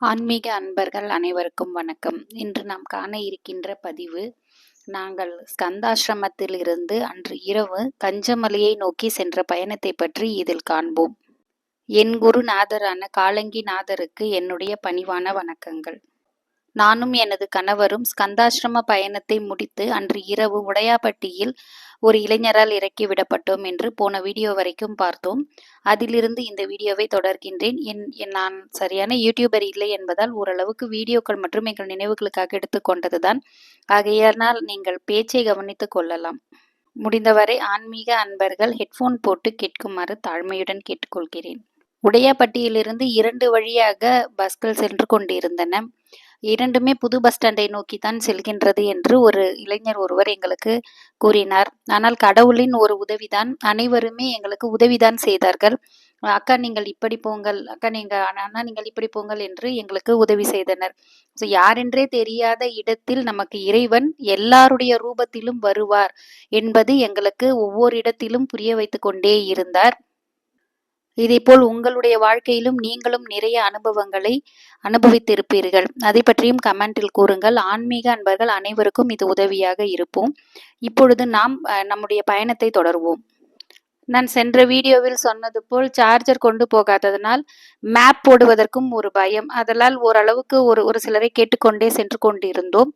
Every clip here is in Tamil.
ஆன்மீக அன்பர்கள் அனைவருக்கும் வணக்கம். இன்று நாம் காண இருக்கின்ற பதிவு நாங்கள் ஸ்கந்தாசிரமத்திலிருந்து அன்று இரவு கஞ்சமலையை நோக்கி சென்ற பயணத்தை பற்றி இதில் காண்போம். என் குருநாதரான காலங்கி நாதருக்கு என்னுடைய பணிவான வணக்கங்கள். நானும் எனது கணவரும் ஸ்கந்தாசிரம பயணத்தை முடித்து அன்று இரவு உடையாப்பட்டியில் ஒரு இளைஞரால் இறக்கி விடப்பட்டோம் என்று போன வீடியோ வரைக்கும் பார்த்தோம். அதிலிருந்து இந்த வீடியோவை தொடர்கின்றேன். என் என் நான் சரியான யூடியூபர் இல்லை என்பதால் ஓரளவுக்கு வீடியோக்கள் மற்றும் எங்கள் நினைவுகளுக்காக எடுத்துக்கொண்டதுதான் ஆகையானால் நீங்கள் பேச்சை கவனித்துக் கொள்ளலாம். முடிந்தவரை ஆன்மீக அன்பர்கள் ஹெட்ஃபோன் போட்டு கேட்குமாறு தாழ்மையுடன் கேட்டுக்கொள்கிறேன். உடையாப்பட்டியிலிருந்து இரண்டு வழியாக பஸ்கள் சென்று கொண்டிருந்தன. இரண்டுமே புது பஸ் ஸ்டாண்டை நோக்கி தான் செல்கின்றது என்று ஒரு இளைஞர் ஒருவர் எங்களுக்கு கூறினார். ஆனால் கடவுளின் ஒரு உதவிதான். அனைவருமே எங்களுக்கு உதவிதான் செய்தார்கள். அக்கா நீங்கள் இப்படி போங்கள். அக்கா நீங்க அண்ணா நீங்கள் இப்படி போங்கள் என்று எங்களுக்கு உதவி செய்தனர். ஸோ யாரென்றே தெரியாத இடத்தில் நமக்கு இறைவன் எல்லாருடைய ரூபத்திலும் வருவார் என்பது எங்களுக்கு ஒவ்வொரு இடத்திலும் புரிய வைத்து கொண்டே இருந்தார். இதேபோல் உங்களுடைய வாழ்க்கையிலும் நீங்களும் நிறைய அனுபவங்களை அனுபவித்திருப்பீர்கள். அதை பற்றியும் கமெண்டில் கூறுங்கள். ஆன்மீக அன்பர்கள் அனைவருக்கும் இது உதவியாக இருப்போம். இப்பொழுது நாம் நம்முடைய பயணத்தை தொடர்வோம். நான் சென்ற வீடியோவில் சொன்னது போல் சார்ஜர் கொண்டு போகாததனால் மேப் போடுவதற்கும் ஒரு பயம். அதனால் ஓரளவுக்கு ஒரு ஒரு சிலரை கேட்டுக்கொண்டே சென்று கொண்டிருந்தோம்.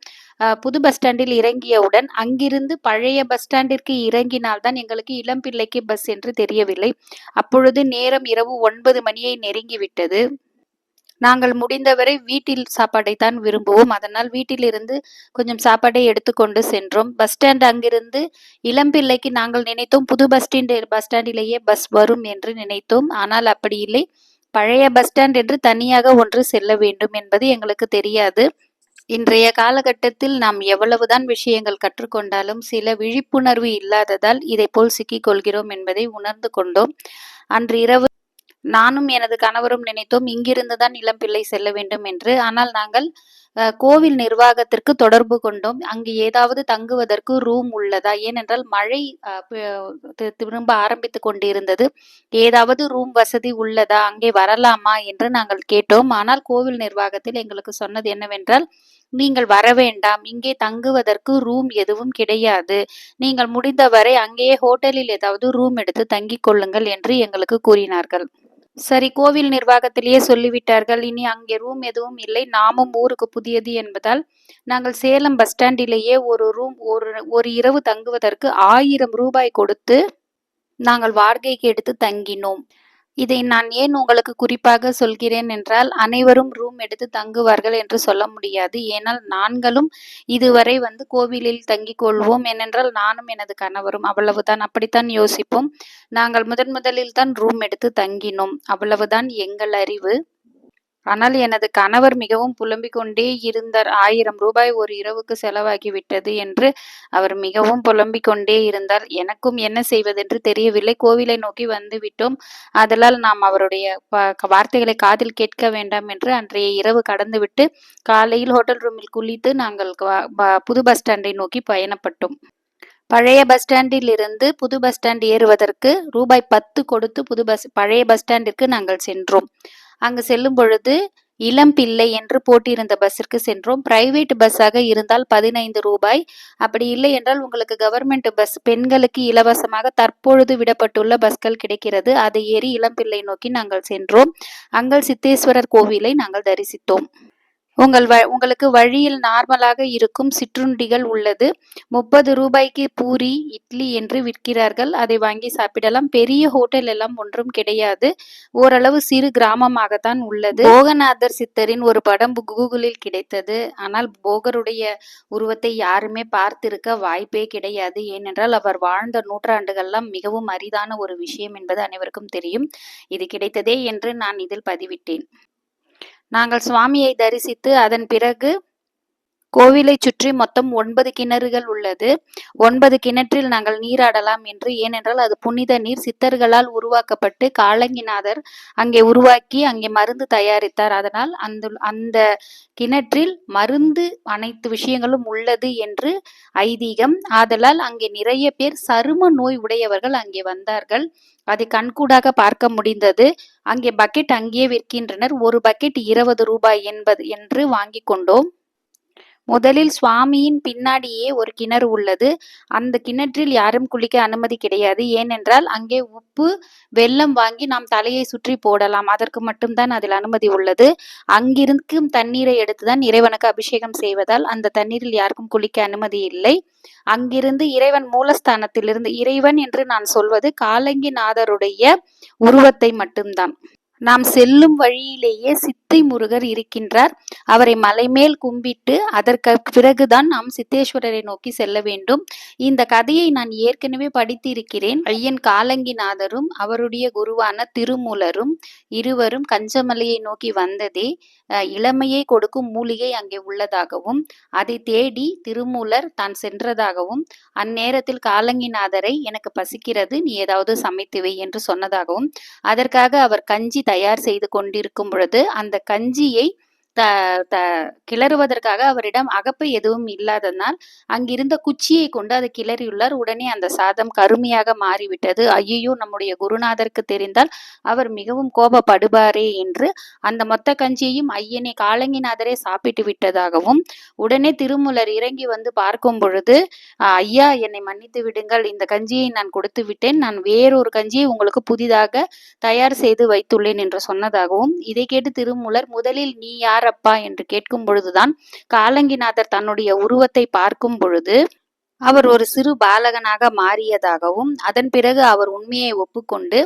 புது பஸ் ஸ்டாண்டில் இறங்கியவுடன் அங்கிருந்து பழைய பஸ் ஸ்டாண்டிற்கு இறங்கினால்தான் எங்களுக்கு இளம்பிள்ளைக்கு பஸ் என்று தெரியவில்லை. அப்பொழுது நேரம் இரவு ஒன்பது மணியை நெருங்கிவிட்டது நாங்கள் முடிந்தவரை வீட்டில் சாப்பாடை தான் விரும்புவோம். அதனால் வீட்டிலிருந்து கொஞ்சம் சாப்பாடை எடுத்துக்கொண்டு சென்றோம். பஸ் ஸ்டாண்ட் அங்கிருந்து இளம்பிள்ளைக்கு நாங்கள் நினைத்தோம் புது பஸ் ஸ்டாண்ட் பஸ் ஸ்டாண்டிலேயே பஸ் வரும் என்று நினைத்தோம். ஆனால் அப்படி இல்லை. பழைய பஸ் ஸ்டாண்ட் என்று தனியாக ஒன்று செல்ல வேண்டும் என்பது எங்களுக்கு தெரியாது. இன்றைய காலகட்டத்தில் நாம் எவ்வளவுதான் விஷயங்கள் கற்றுக்கொண்டாலும் சில விழிப்புணர்வு இல்லாததால் இதை போல் சிக்கிக் கொள்கிறோம் என்பதை உணர்ந்து கொண்டோம். அன்று இரவு நானும் எனது கணவரும் நினைத்தோம் இங்கிருந்துதான் இளம்பிள்ளை செல்ல வேண்டும் என்று. ஆனால் நாங்கள் கோவில் நிர்வாகத்திற்கு தொடர்பு கொண்டோம். அங்கு ஏதாவது தங்குவதற்கு ரூம் உள்ளதா? ஏனென்றால் மழை திரும்ப ஆரம்பித்து கொண்டிருந்தது. ஏதாவது ரூம் வசதி உள்ளதா? அங்கே வரலாமா? என்று நாங்கள் கேட்டோம். ஆனால் கோவில் நிர்வாகத்தில் எங்களுக்கு சொன்னது என்னவென்றால் நீங்கள் வர வேண்டாம். இங்கே தங்குவதற்கு ரூம் எதுவும் கிடையாது. நீங்கள் முடிந்தவரை அங்கேயே ஹோட்டலில் ஏதாவது ரூம் எடுத்து தங்கிக் கொள்ளுங்கள் என்று எங்களுக்கு கூறினார்கள். சரி கோவில் நிர்வாகத்திலேயே சொல்லிவிட்டார்கள். இனி அங்கே ரூம் எதுவும் இல்லை. நாமும் ஊருக்கு புதியது என்பதால் நாங்கள் சேலம் பஸ் ஸ்டாண்டிலேயே ஒரு ரூம் ஒரு ஒரு இரவு தங்குவதற்கு ஆயிரம் ரூபாய் கொடுத்து நாங்கள் வாடகைக்கு எடுத்து தங்கினோம். இதை நான் ஏன் உங்களுக்கு குறிப்பாக சொல்கிறேன் என்றால் அனைவரும் ரூம் எடுத்து தங்குவார்கள் என்று சொல்ல முடியாது. ஏனால் நான்களும் இதுவரை வந்து கோவிலில் தங்கிக் கொள்வோம். ஏனென்றால் நானும் எனது கணவரும் அவ்வளவுதான். அப்படித்தான் யோசிப்போம். நாங்கள் முதன் முதலில் தான் ரூம் எடுத்து தங்கினோம். அவ்வளவுதான் எங்கள் அறிவு. ஆனால் எனது கணவர் மிகவும் புலம்பிக் கொண்டே இருந்தார். ஆயிரம் ரூபாய் ஒரு இரவுக்கு செலவாகிவிட்டது என்று அவர் மிகவும் புலம்பிக் கொண்டே இருந்தார். எனக்கும் என்ன செய்வதென்று தெரியவில்லை. கோவிலை நோக்கி வந்து விட்டோம். அதனால் நாம் அவருடைய வார்த்தைகளை காதில் கேட்க வேண்டாம் என்று அன்றைய இரவு கடந்துவிட்டு காலையில் ஹோட்டல் ரூமில் குளித்து நாங்கள் புது பஸ் ஸ்டாண்டை நோக்கி பயணப்பட்டோம். பழைய பஸ் ஸ்டாண்டில் இருந்து புது பஸ் ஸ்டாண்ட் ஏறுவதற்கு ரூபாய் பத்து கொடுத்து புது பஸ் பழைய பஸ் ஸ்டாண்டிற்கு நாங்கள் சென்றோம். அங்கு செல்லும் பொழுது இளம் பிள்ளை என்று போட்டியிருந்த பஸ்ஸிற்கு சென்றோம். பிரைவேட் பஸ்ஸாக இருந்தால் பதினைந்து ரூபாய். அப்படி இல்லை என்றால் உங்களுக்கு கவர்மெண்ட் பஸ் பெண்களுக்கு இலவசமாக தற்பொழுது விடப்பட்டுள்ள பஸ்கள் கிடைக்கிறது. அதை ஏறி இளம்பிள்ளை நோக்கி நாங்கள் சென்றோம். அங்கள் சித்தேஸ்வரர் கோவிலை நாங்கள் தரிசித்தோம். உங்கள் வ உங்களுக்கு வழியில் நார்மலாக இருக்கும் சிற்றுண்டிகள் உள்ளது. முப்பது ரூபாய்க்கு பூரி இட்லி என்று விற்கிறார்கள். அதை வாங்கி சாப்பிடலாம். பெரிய ஹோட்டல் எல்லாம் ஒன்றும் கிடையாது. ஓரளவு சிறு கிராமமாகத்தான் உள்ளது. போகநாதர் சித்தரின் ஒரு படம் கூகுளில் கிடைத்தது. ஆனால் போகருடைய உருவத்தை யாருமே பார்த்திருக்க வாய்ப்பே கிடையாது. ஏனென்றால் அவர் வாழ்ந்த நூற்றாண்டுகள்லாம் மிகவும் அரிதான ஒரு விஷயம் என்பது அனைவருக்கும் தெரியும். இது கிடைத்ததே என்று நான் இதில் பதிவிட்டேன். நாங்கள் சுவாமியை தரிசித்து அதன் பிறகு கோவிலை சுற்றி மொத்தம் ஒன்பது கிணறுகள் உள்ளது. ஒன்பது கிணற்றில் நாங்கள் நீராடலாம் என்று ஏனென்றால் அது புனித நீர் சித்தர்களால் உருவாக்கப்பட்டு காலங்கிநாதர் அங்கே உருவாக்கி அங்கே மருந்து தயாரித்தார். அதனால் அந்த அந்த கிணற்றில் மருந்து அனைத்து விஷயங்களும் உள்ளது என்று ஐதீகம் ஆதலால் அங்கே நிறைய பேர் சரும நோய் உடையவர்கள் அங்கே வந்தார்கள். அதை கண்கூடாக பார்க்க முடிந்தது. அங்கே பக்கெட் அங்கேயே விற்கின்றனர். ஒரு பக்கெட் இருபது ரூபாய் என்பது என்று வாங்கி கொண்டோம். முதலில் சுவாமியின் பின்னாடியே ஒரு கிணறு உள்ளது. அந்த கிணற்றில் யாரும் குளிக்க அனுமதி கிடையாது. ஏனென்றால் அங்கே உப்பு வெள்ளம் வாங்கி நாம் தலையை சுற்றி போடலாம். அதற்கு மட்டும்தான் அதில் அனுமதி உள்ளது. அங்கிருக்கும் தண்ணீரை எடுத்துதான் இறைவனுக்கு அபிஷேகம் செய்வதால் அந்த தண்ணீரில் யாருக்கும் குளிக்க அனுமதி இல்லை. அங்கிருந்து இறைவன் மூலஸ்தானத்திலிருந்து இறைவன் என்று நான் சொல்வது காலங்கிநாதருடைய உருவத்தை மட்டும்தான். நாம் செல்லும் வழியிலேயே சித் சித்தை முருகர் இருக்கின்றார். அவரை மலைமேல் கும்பிட்டு அதற்கு பிறகுதான் நாம் சித்தேஸ்வரரை நோக்கி செல்ல வேண்டும். இந்த கதையை நான் ஏற்கனவே படித்திருக்கிறேன். ஐயன் காலங்கிநாதரும் அவருடைய குருவான திருமூலரும் இருவரும் கஞ்சமலையை நோக்கி வந்ததே இளமையை கொடுக்கும் மூலிகை அங்கே உள்ளதாகவும் அதை தேடி திருமூலர் தான் சென்றதாகவும் அந்நேரத்தில் காலங்கிநாதரை எனக்கு பசிக்கிறது நீ ஏதாவது சமைத்துவை என்று சொன்னதாகவும் அதற்காக அவர் கஞ்சி தயார் செய்து கொண்டிருக்கும் பொழுது அந்த கஞ்சியை த த கிளறுவதற்காக அவரிடம் அகப்பை எதுவும் இல்லாதனால் அங்கிருந்த குச்சியை கொண்டு அதை கிளறியுள்ளார். உடனே அந்த சாதம் கருமையாக மாறிவிட்டது. ஐயோ நம்முடைய குருநாதருக்கு தெரிந்தால் அவர் மிகவும் கோபப்படுவாரே என்று அந்த மொத்த கஞ்சியையும் ஐயனை காலங்கிநாதரே சாப்பிட்டு விட்டதாகவும் உடனே திருமுலர் இறங்கி வந்து பார்க்கும் பொழுது ஐயா என்னை மன்னித்து விடுங்கள். இந்த கஞ்சியை நான் கொடுத்து விட்டேன். நான் வேறொரு கஞ்சியை உங்களுக்கு புதிதாக தயார் செய்து வைத்துள்ளேன் என்று சொன்னதாகவும் இதை கேட்டு திருமூலர் முதலில் நீ யார் யாரப்பா என்று கேட்கும் பொழுதுதான் காலங்கிநாதர் தன்னுடைய உருவத்தை பார்க்கும் பொழுது அவர் ஒரு சிறு பாலகனாக மாறியதாகவும் அதன் பிறகு அவர் உண்மையை ஒப்புக்கொண்டு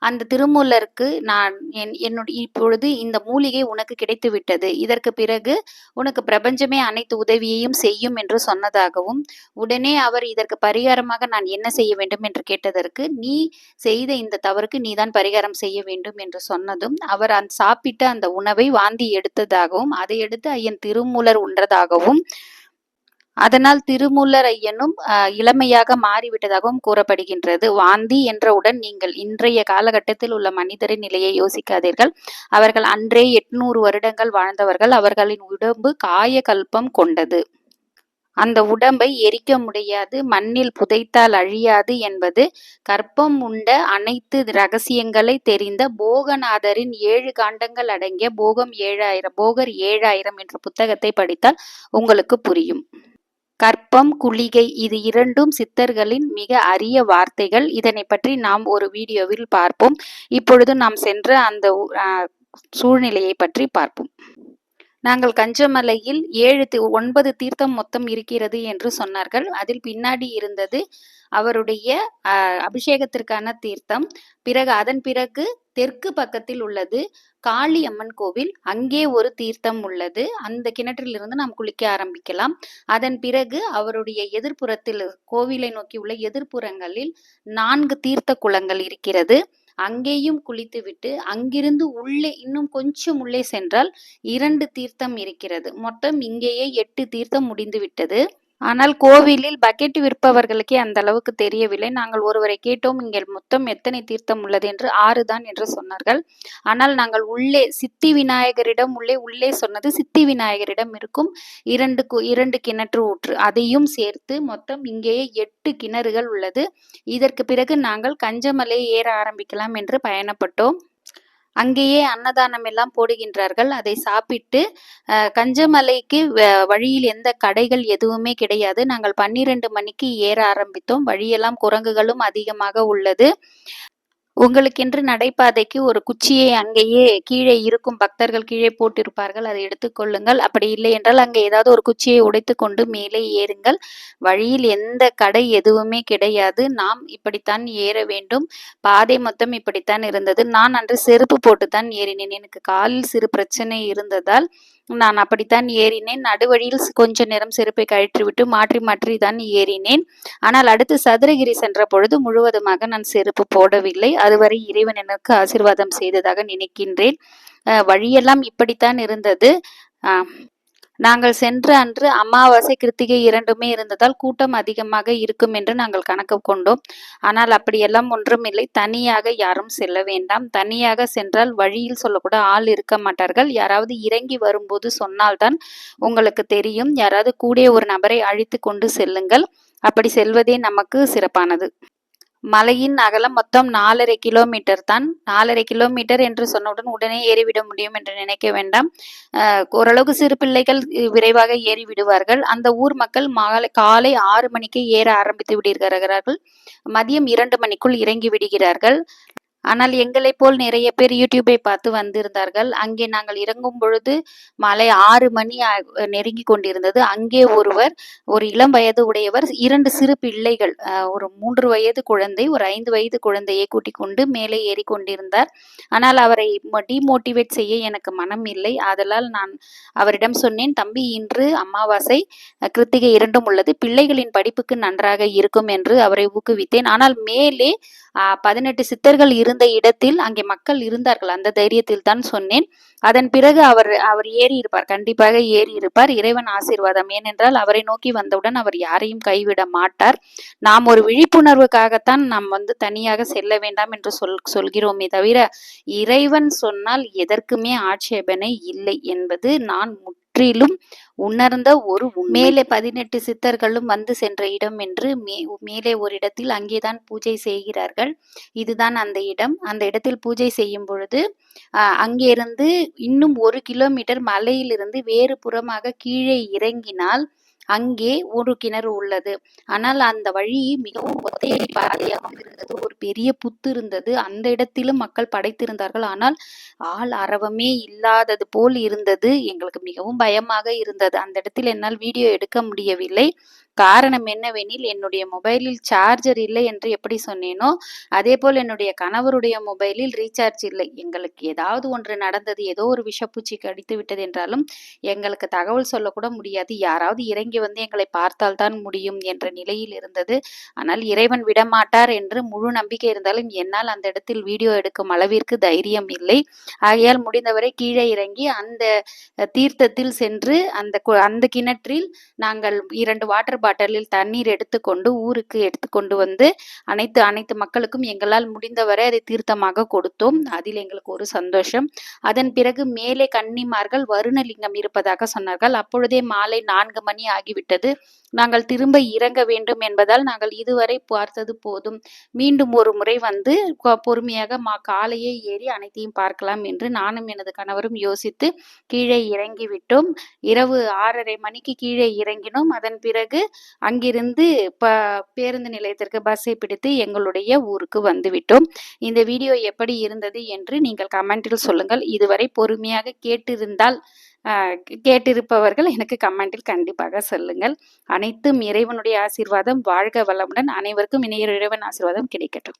அந்த திருமூலருக்கு நான் என் என்னுடைய இப்பொழுது இந்த மூலிகை உனக்கு கிடைத்து விட்டது இதற்கு பிறகு உனக்கு பிரபஞ்சமே அனைத்து உதவியையும் செய்யும் என்று சொன்னதாகவும் உடனே அவர் இதற்கு பரிகாரமாக நான் என்ன செய்ய வேண்டும்? என்று கேட்டதற்கு நீ செய்த இந்த தவறுக்கு நீதான் பரிகாரம் செய்ய வேண்டும் என்று சொன்னதும் அவர் அந்த சாப்பிட்ட அந்த உணவை வாந்தி எடுத்ததாகவும் அதை எடுத்து ஐயன் திருமூலர் உண்டதாகவும் அதனால் திருமூலர் ஐயனும் இளமையாக மாறிவிட்டதாகவும் கூறப்படுகின்றது. வாந்தி என்றவுடன் நீங்கள் இன்றைய காலகட்டத்தில் உள்ள மனிதரின் நிலையை யோசிக்காதீர்கள். அவர்கள் அன்றே எட்நூறு வருடங்கள் வாழ்ந்தவர்கள். அவர்களின் உடம்பு காயகல்பம் கொண்டது. அந்த உடம்பை எரிக்க முடியாது. மண்ணில் புதைத்தால் அழியாது என்பது கற்பம் உண்ட அனைத்து ரகசியங்களை தெரிந்த போகநாதரின் ஏழு காண்டங்கள் அடங்கிய போகம் ஏழாயிரம் போகர் ஏழாயிரம் என்ற புத்தகத்தை படித்தால் உங்களுக்கு புரியும். கற்பம் குளிகை இது இரண்டும் சித்தர்களின் மிக அரிய வார்த்தைகள். இதனை பற்றி நாம் ஒரு வீடியோவில் பார்ப்போம். இப்பொழுது நாம் சென்ற அந்த சூழ்நிலையை பற்றி பார்ப்போம். நாங்கள் கஞ்சமலையில் ஏழு ஒன்பது தீர்த்தம் மொத்தம் இருக்கிறது என்று சொன்னார்கள். அதில் பின்னாடி இருந்தது அவருடைய அபிஷேகத்திற்கான தீர்த்தம். பிறகு அதன் பிறகு தெற்கு பக்கத்தில் உள்ளது காளி அம்மன் கோவில். அங்கே ஒரு தீர்த்தம் உள்ளது. அந்த கிணற்றிலிருந்து நாம் குளிக்க ஆரம்பிக்கலாம். அதன் பிறகு அவருடைய எதிர்ப்புறத்தில் கோவிலை நோக்கி உள்ள எதிர்ப்புறங்களில் நான்கு தீர்த்த குளங்கள் இருக்கிறது. அங்கேயும் குளித்துவிட்டு அங்கிருந்து உள்ளே இன்னும் கொஞ்சம் உள்ளே சென்றால் இரண்டு தீர்த்தம் இருக்கிறது. மொத்தம் இங்கேயே எட்டு தீர்த்தம் முடிந்து விட்டது ஆனால் கோவிலில் பக்கெட் விற்பவர்களுக்கே அந்த அளவுக்கு தெரியவில்லை. நாங்கள் ஒருவரை கேட்டோம் இங்கே மொத்தம் எத்தனை தீர்த்தம் உள்ளது? என்று ஆறு தான் என்று சொன்னார்கள். ஆனால் நாங்கள் உள்ளே சித்தி விநாயகரிடம் உள்ளே உள்ளே சொன்னது சித்தி விநாயகரிடம் இருக்கும் இரண்டு இரண்டு கிணற்று ஊற்று. அதையும் சேர்த்து மொத்தம் இங்கேயே எட்டு கிணறுகள் உள்ளது. இதற்கு பிறகு நாங்கள் கஞ்சமலை ஏற ஆரம்பிக்கலாம் என்று பயணப்பட்டோம். அங்கேயே அன்னதானம் எல்லாம் போடுகின்றார்கள். அதை சாப்பிட்டு கஞ்சமலைக்கு வழியில் எந்த கடைகள் எதுவுமே கிடையாது. நாங்கள் பன்னிரண்டு மணிக்கு ஏற ஆரம்பித்தோம். வழியெல்லாம் குரங்குகளும் அதிகமாக உள்ளது. உங்களுக்கென்று நடைபாதைக்கு ஒரு குச்சியை அங்கேயே கீழே இருக்கும் பக்தர்கள் கீழே போட்டிருப்பார்கள். அதை எடுத்துக்கொள்ளுங்கள் அப்படி இல்லை என்றால் அங்கே ஏதாவது ஒரு குச்சியை உடைத்து கொண்டு மேலே ஏறுங்கள். வழியில் எந்த கடை எதுவுமே கிடையாது. நாம் இப்படித்தான் ஏற வேண்டும். பாதை மொத்தம் இப்படித்தான் இருந்தது. நான் அன்று செருப்பு போட்டுத்தான் ஏறினேன். எனக்கு காலில் சிறு பிரச்சனை இருந்ததால் நான் அப்படித்தான் ஏறினேன். நடுவழியில் கொஞ்ச நேரம் செருப்பை கழற்றிவிட்டு மாற்றி மாற்றி தான் ஏறினேன். ஆனால் அடுத்து சதுரகிரி சென்ற பொழுது முழுவதுமாக நான் செருப்பு போடவில்லை. அதுவரை இறைவன் எனக்கு ஆசிர்வாதம் செய்ததாக நினைக்கின்றேன். வழியெல்லாம் இப்படித்தான் இருந்தது. நாங்கள் சென்ற அன்று அமாவாசை கிருத்திகை இரண்டுமே இருந்ததால் கூட்டம் அதிகமாக இருக்கும் என்று நாங்கள் கணக்கு கொண்டோம். ஆனால் அப்படியெல்லாம் ஒன்றுமில்லை தனியாக யாரும் செல்ல வேண்டாம். தனியாக சென்றால் வழியில் சொல்லக்கூட ஆள் இருக்க மாட்டார்கள். யாராவது இறங்கி வரும்போது சொன்னால்தான் உங்களுக்கு தெரியும். யாராவது கூட ஒரு நபரை அழித்து கொண்டு செல்லுங்கள். அப்படி செல்வதே நமக்கு சிறப்பானது. மலையின் அகலம் மொத்தம் நாலரை கிலோமீட்டர் தான். நாலரை கிலோமீட்டர் என்று சொன்னவுடன் உடனே ஏறிவிட முடியும் என்று நினைக்க வேண்டாம். ஓரளவுக்கு சிறு பிள்ளைகள் விரைவாக ஏறி விடுவார்கள். அந்த ஊர் மக்கள் மாலை காலை ஆறு மணிக்கு ஏற ஆரம்பித்து விடுகிறார்கள். மதியம் இரண்டு மணிக்குள் இறங்கி விடுகிறார்கள். ஆனால் எங்களைப் போல் நிறைய பேர் யூடியூபை பார்த்து வந்திருந்தார்கள். அங்கே நாங்கள் இறங்கும் பொழுது மாலை ஆறு மணி நெருங்கி கொண்டிருந்தது. அங்கே ஒருவர் ஒரு இளம் வயது உடையவர் இரண்டு சிறு பிள்ளைகள் ஒரு மூன்று வயது குழந்தை ஒரு ஐந்து வயது குழந்தையை கூட்டிக் கொண்டு மேலே ஏறி கொண்டிருந்தார். ஆனால் அவரை டிமோட்டிவேட் செய்ய எனக்கு மனம் இல்லை. ஆதலால் நான் அவரிடம் சொன்னேன் தம்பி இன்று அமாவாசை கிருத்திகை இரண்டும் உள்ளது. பிள்ளைகளின் படிப்புக்கு நன்றாக இருக்கும் என்று அவரை ஊக்குவித்தேன். ஆனால் மேலே பதினெட்டு சித்தர்கள் இருந்த இடத்தில் அங்கே மக்கள் இருந்தார்கள். அந்த தைரியத்தில் தான் சொன்னேன். அதன் பிறகு அவர் அவர் ஏறி இருப்பார் கண்டிப்பாக ஏறி இருப்பார் இறைவன் ஆசீர்வாதம். ஏனென்றால் அவரை நோக்கி வந்தவுடன் அவர் யாரையும் கைவிட மாட்டார். நாம் ஒரு விழிப்புணர்வுக்காகத்தான் நாம் வந்து தனியாக செல்ல வேண்டாம் என்று சொல் சொல்கிறோமே தவிர இறைவன் சொன்னால் எதற்குமே ஆட்சேபனை இல்லை என்பது நான் முற்றிலும் உணர்ந்த ஒரு மேலே பதினெட்டு சித்தர்களும் வந்து சென்ற இடம் என்று மே மேலே ஒரு இடத்தில் அங்கேதான் பூஜை செய்கிறார்கள். இதுதான் அந்த இடம். அந்த இடத்தில் பூஜை செய்யும் பொழுது அங்கிருந்து இன்னும் ஒரு கிலோமீட்டர் மலையிலிருந்து வேறு புறமாக கீழே இறங்கினால் அங்கே ஒரு கிணறு உள்ளது. ஆனால் அந்த வழி மிகவும் ஒத்தையடி பாதையாக இருந்தது ஒரு பெரிய புத்து இருந்தது. அந்த இடத்திலும் மக்கள் படைத்திருந்தார்கள். ஆனால் ஆள் அரவமே இல்லாதது போல் இருந்தது. எங்களுக்கு மிகவும் பயமாக இருந்தது. அந்த இடத்தில் என்னால் வீடியோ எடுக்க முடியவில்லை. காரணம் என்னவெனில் என்னுடைய மொபைலில் சார்ஜர் இல்லை என்று எப்படி சொன்னேனோ அதே போல் என்னுடைய கணவருடைய மொபைலில் ரீசார்ஜ் இல்லை. எங்களுக்கு ஏதாவது ஒன்று நடந்தது ஏதோ ஒரு விஷப்பூச்சி கடித்து விட்டது என்றாலும் எங்களுக்கு தகவல் சொல்லக்கூட முடியாது. யாராவது இறங்கி வந்து எங்களை பார்த்தால்தான் முடியும் என்ற நிலையில் இருந்தது. ஆனால் இறைவன் விடமாட்டார் என்று முழு நம்பிக்கை இருந்தாலும் என்னால் அந்த இடத்தில் வீடியோ எடுக்கும் அளவிற்கு தைரியம் இல்லை. ஆகையால் முடிந்தவரை கீழே இறங்கி அந்த தீர்த்தத்தில் சென்று அந்த கு- அந்த கிணற்றில் நாங்கள் இரண்டு வாட்டர் பாட்டிலில் தண்ணீர் எடுத்துக்கொண்டு ஊருக்கு எடுத்துக்கொண்டு வந்து அனைத்து அனைத்து மக்களுக்கும் எங்களால் முடிந்தவரை அதை தீர்த்தமாக கொடுத்தோம். அதில் எங்களுக்கு ஒரு சந்தோஷம். அதன் பிறகு மேலே கன்னிமார்கள் வருணலிங்கம் இருப்பதாக சொன்னார்கள். அப்பொழுதே மாலை நான்கு மணி ஆகிவிட்டது. நாங்கள் திரும்ப இறங்க வேண்டும் என்பதால் நாங்கள் இதுவரை பார்த்தது போதும். மீண்டும் ஒரு முறை வந்து பொறுமையாக மா காலையே ஏறி அனைத்தையும் பார்க்கலாம் என்று நானும் எனது கணவரும் யோசித்து கீழே இறங்கிவிட்டோம். இரவு ஆறரை மணிக்கு கீழே இறங்கினோம். அதன் பிறகு அங்கிருந்து ப பேருந்து நிலையத்திற்கு பஸ்ஸை பிடித்து எங்களுடைய ஊருக்கு வந்துவிட்டோம். இந்த வீடியோ எப்படி இருந்தது என்று நீங்கள் கமெண்டில் சொல்லுங்கள். இதுவரை பொறுமையாக கேட்டிருந்தால் கேட்டிருப்பவர்கள் எனக்கு கமெண்டில் கண்டிப்பாக சொல்லுங்கள். அனைத்தும் இறைவனுடைய ஆசீர்வாதம் வாழ்க வளமுடன் அனைவருக்கும் இணைய இறைவன் ஆசீர்வாதம் கிடைக்கட்டும்.